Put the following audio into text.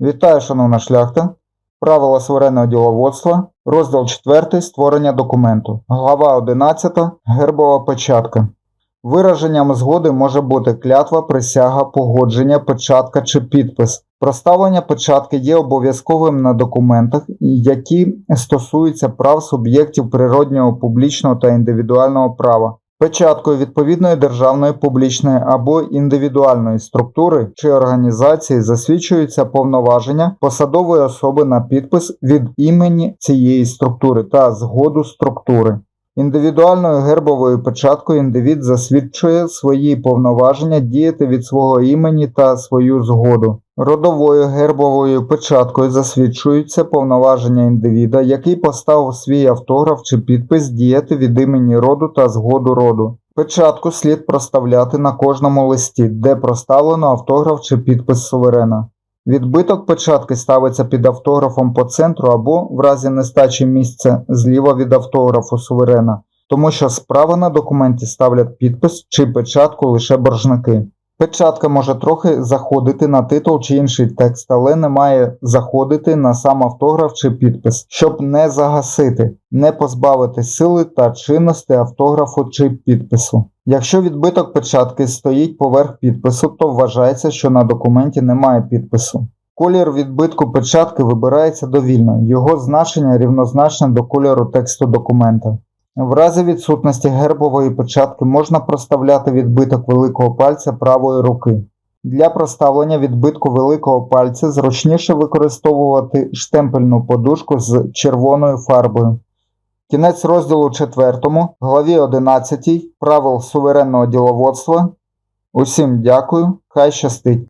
Вітаю, шановна шляхта. Правила суверенного діловодства. Розділ 4. Створення документу. Глава 11. Гербова печатка. Вираженням згоди може бути клятва, присяга, погодження, печатка чи підпис. Проставлення печатки є обов'язковим на документах, які стосуються прав суб'єктів природнього, публічного та індивідуального права. Печаткою відповідної державної, публічної або індивідуальної структури чи організації засвідчуються повноваження посадової особи на підпис від імені цієї структури та згоду структури. Індивідуальною гербовою печаткою індивід засвідчує свої повноваження діяти від свого імені та свою згоду. Родовою гербовою печаткою засвідчуються повноваження індивіда, який поставив свій автограф чи підпис діяти від імені роду та згоду роду. Печатку слід проставляти на кожному листі, де проставлено автограф чи підпис суверена. Відбиток печатки ставиться під автографом по центру або, в разі нестачі місця, зліва від автографу суверена, тому що справа на документі ставлять підпис чи печатку лише боржники. Печатка може трохи заходити на титул чи інший текст, але не має заходити на сам автограф чи підпис, щоб не загасити, не позбавити сили та чинності автографу чи підпису. Якщо відбиток печатки стоїть поверх підпису, то вважається, що на документі немає підпису. Колір відбитку печатки вибирається довільно, його значення рівнозначне до кольору тексту документа. В разі відсутності гербової печатки можна проставляти відбиток великого пальця правої руки. Для проставлення відбитку великого пальця зручніше використовувати штемпельну подушку з червоною фарбою. Кінець розділу 4, главі 11 правил суверенного діловодства. Усім дякую, хай щастить!